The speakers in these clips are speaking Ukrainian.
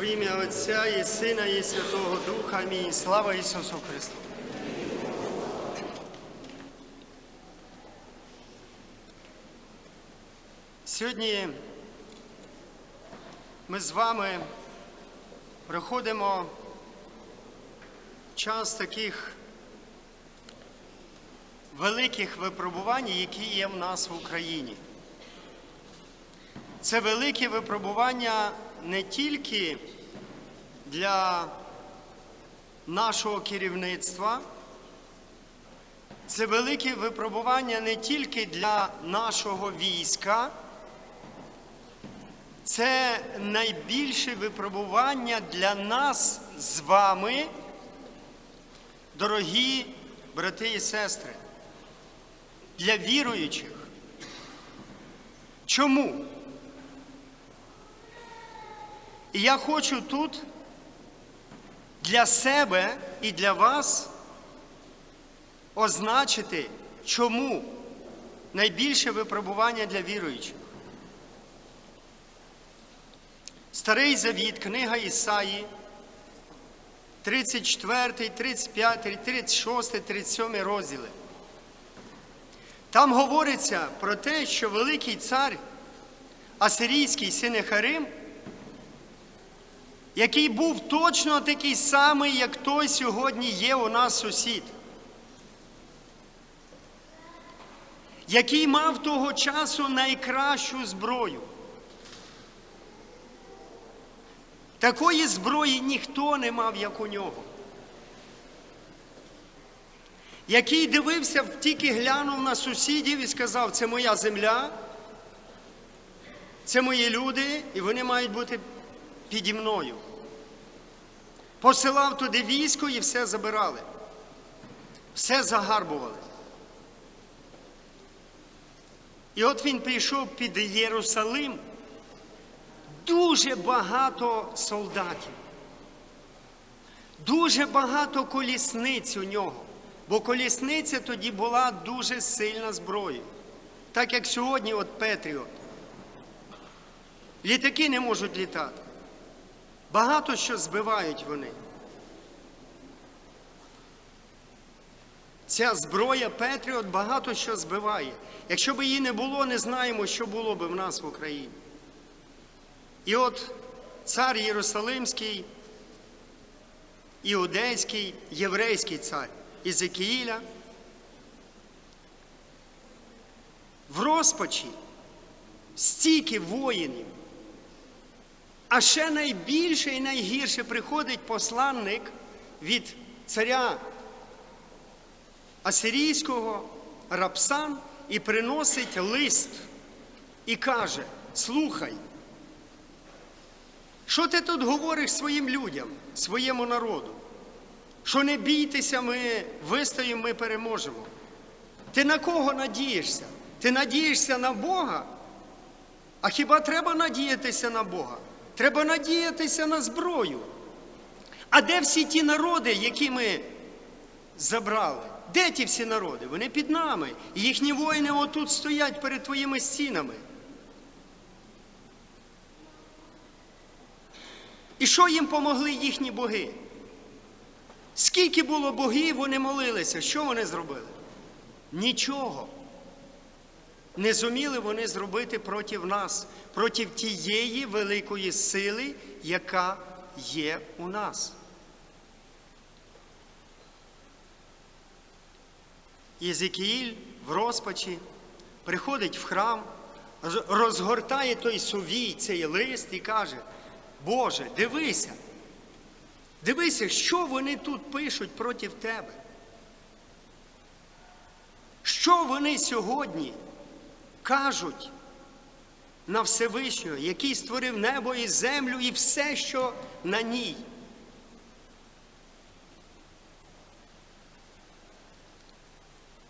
Во ім'я Отця і Сина, і Святого Духа. Амінь. Слава Ісусу Христу. Сьогодні ми з вами проходимо час таких великих випробувань, які є в нас в Україні. Це велике випробування не тільки для нашого керівництва, це велике випробування не тільки для нашого війська, це найбільше випробування для нас з вами, дорогі брати і сестри, для віруючих. Чому? І я хочу тут для себе і для вас означити, чому найбільше випробування для віруючих. Старий Завіт, книга Ісаї, 34, 35, 36, 37 розділи. Там говориться про те, що великий цар Асирійський Синехарим, який був точно такий самий, як той сьогодні є у нас сусід, який мав того часу найкращу зброю. Такої зброї ніхто не мав, як у нього. Який дивився, тільки глянув на сусідів і сказав, це моя земля, це мої люди, і вони мають бути піді мною. Посилав туди військо і все забирали, все загарбували. І от він прийшов під Єрусалим дуже багато солдатів, дуже багато колісниць у нього, бо колісниця тоді була дуже сильна зброя. Так як сьогодні, от Петріот. Літаки не можуть літати. Багато що збивають вони. Ця зброя Петріот багато що збиває. Якщо б її не було, не знаємо, що було б в нас в Україні. І от цар Єрусалимський, іудейський, єврейський цар Ізекіїля в розпачі стільки воїнів. А ще найбільше і найгірше приходить посланник від царя Асирійського Рапсан і приносить лист і каже: слухай, що ти тут говориш своїм людям, своєму народу? Що не бійтеся, ми вистоїмо, ми переможемо. Ти на кого надієшся? Ти надієшся на Бога? А хіба треба надіятися на Бога? Треба надіятися на зброю. А де всі ті народи, які ми забрали? Де ті всі народи? Вони під нами. І їхні воїни отут стоять перед твоїми стінами. І що їм помогли їхні боги? Скільки було богів, вони молилися. Що вони зробили? Нічого. Не зуміли вони зробити проти нас, проти тієї великої сили, яка є у нас. Єзекіїль в розпачі приходить в храм, розгортає той сувій, цей лист і каже, Боже, дивися, дивися, що вони тут пишуть проти тебе. Що вони сьогодні кажуть на Всевишнього, який створив небо і землю і все, що на ній.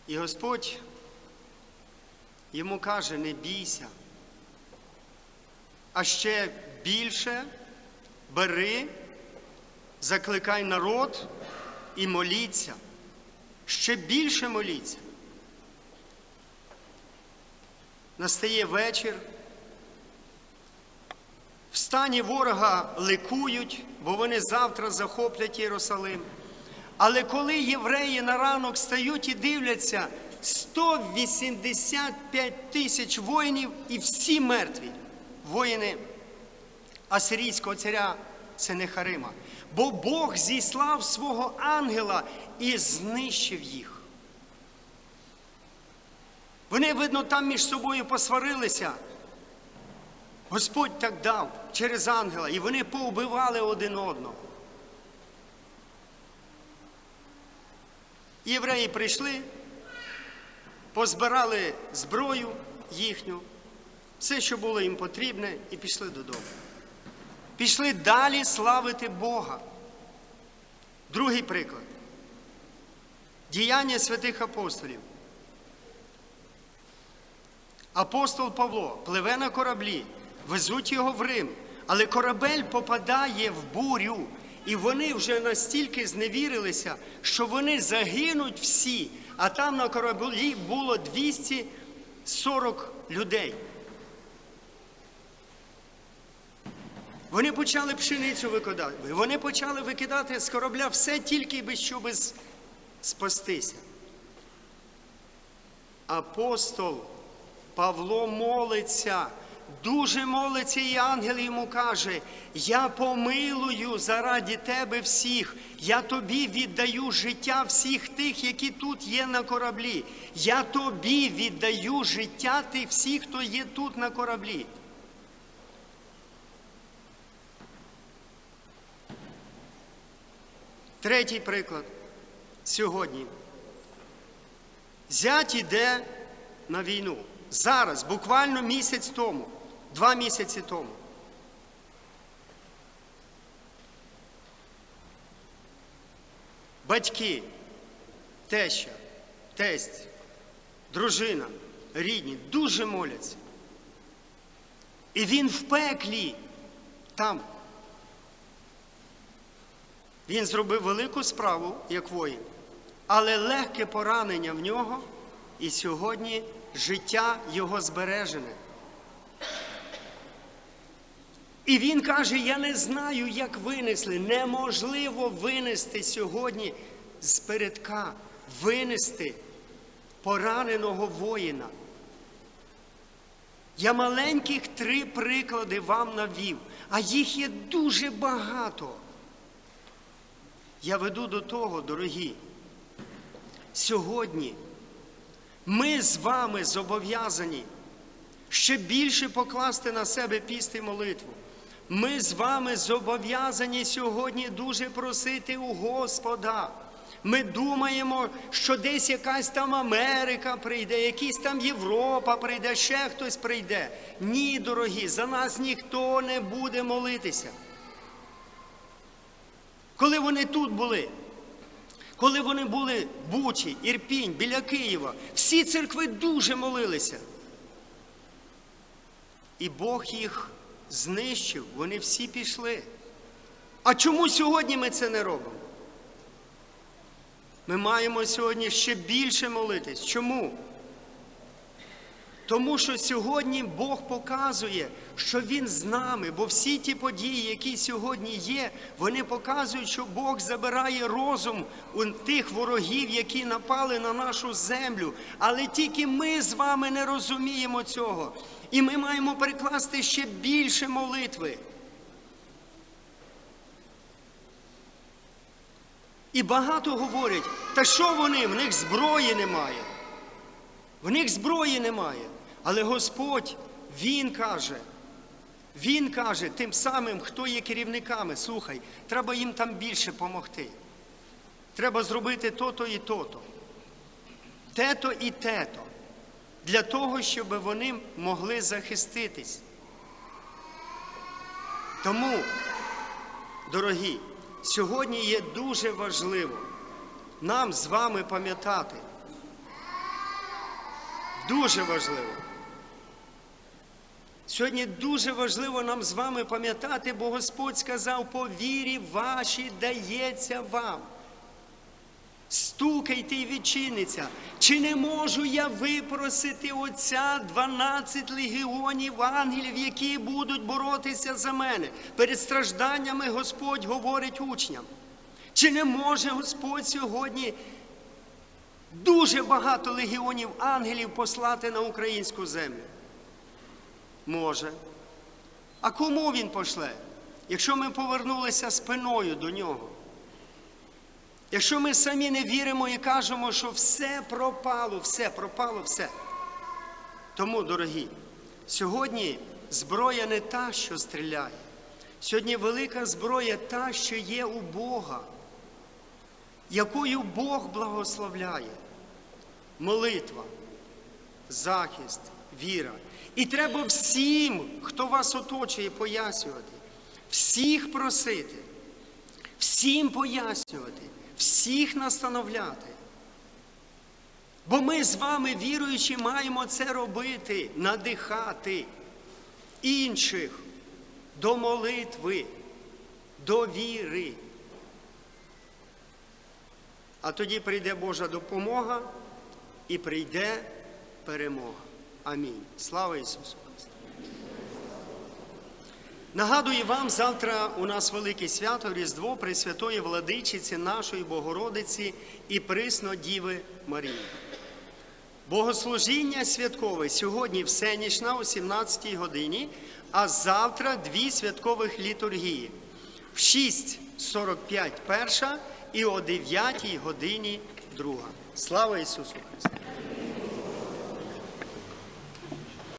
І Господь йому каже, не бійся, а ще більше бери, закликай народ і моліться, ще більше моліться. Настає вечір, В стані ворога ликують, бо вони завтра захоплять Єрусалим. Але коли євреї на ранок стають і дивляться 185 тисяч воїнів і всі мертві, воїни асирійського царя Сенехарима. Бо Бог зіслав свого ангела і знищив їх. Вони, видно, там між собою посварилися. Господь так дав через ангела, і вони поубивали один одного. Євреї прийшли, позбирали зброю їхню, все, що було їм потрібне, і пішли додому. Пішли далі славити Бога. Другий приклад. Діяння святих апостолів. Апостол Павло пливе на кораблі, везуть його в Рим, але корабель попадає в бурю, і вони вже настільки зневірилися, що вони загинуть всі, а там на кораблі було 240 людей. Вони почали пшеницю викидати. Вони почали викидати з корабля все тільки щоб спастися. Апостол Павло молиться, дуже молиться, і ангел йому каже: Я помилую заради тебе всіх, я тобі віддаю життя всіх тих, які тут є на кораблі. Я тобі віддаю життя тих всіх, хто є тут на кораблі. Третій приклад сьогодні. Зять іде на війну. Зараз, буквально місяць тому, два місяці тому. Батьки, теща, тесть, дружина, рідні дуже моляться. І він в пеклі там. Він зробив велику справу, як воїн, але легке поранення в нього, і сьогодні життя його збережене. І він каже: Я не знаю, як винесли. Неможливо винести сьогодні з передка, винести пораненого воїна. Я маленьких три приклади вам навів, а їх є дуже багато. Я веду до того, дорогі. Сьогодні ми з вами зобов'язані ще більше покласти на себе піст і молитву. Ми з вами зобов'язані сьогодні дуже просити у Господа. Ми думаємо, що десь якась там Америка прийде, якась там Європа прийде, ще хтось прийде. Ні, дорогі, за нас ніхто не буде молитися. Коли вони тут були, коли вони були Бучі, Ірпінь, біля Києва, всі церкви дуже молилися. І Бог їх знищив, вони всі пішли. А чому сьогодні ми це не робимо? Ми маємо сьогодні ще більше молитись. Чому? Тому що сьогодні Бог показує, що Він з нами, бо всі ті події, які сьогодні є, вони показують, що Бог забирає розум у тих ворогів, які напали на нашу землю. Але тільки ми з вами не розуміємо цього. І ми маємо перекласти ще більше молитви. І багато говорять, та що вони, в них зброї немає. В них зброї немає. Але Господь, Він каже, Він каже тим самим, хто є керівниками, слухай, треба їм там більше допомогти. Треба зробити то-то і то-то. Те-то і те-то. Для того, щоб вони могли захиститись. Тому, дорогі, сьогодні є дуже важливо нам з вами пам'ятати. Дуже важливо. Сьогодні дуже важливо нам з вами пам'ятати, бо Господь сказав, по вірі вашій дається вам. стукайте і відчиниться. Чи не можу я випросити Отця 12 легіонів ангелів, які будуть боротися за мене? Перед стражданнями Господь говорить учням. Чи не може Господь сьогодні дуже багато легіонів ангелів послати на українську землю? Може. А кому він пошле? Якщо ми повернулися спиною до нього. Якщо ми самі не віримо і кажемо, що все пропало, все пропало, все. Тому, дорогі, сьогодні зброя не та, що стріляє. Сьогодні велика зброя та, що є у Бога, якою Бог благословляє. Молитва, захист, віра. І треба всім, хто вас оточує, пояснювати, всіх просити, всім пояснювати, всіх настановляти. Бо ми з вами, віруючи, маємо це робити, надихати інших до молитви, до віри. А тоді прийде Божа допомога і прийде перемога. Амінь. Слава Ісусу Христу! Нагадую вам, завтра у нас велике свято Різдво Пресвятої Владичиці нашої Богородиці і присно Діви Марії. Богослужіння святкове сьогодні всенічна о 17 годині, а завтра дві святкових літургії. В 6.45 перша і о 9 годині друга. Слава Ісусу Христу!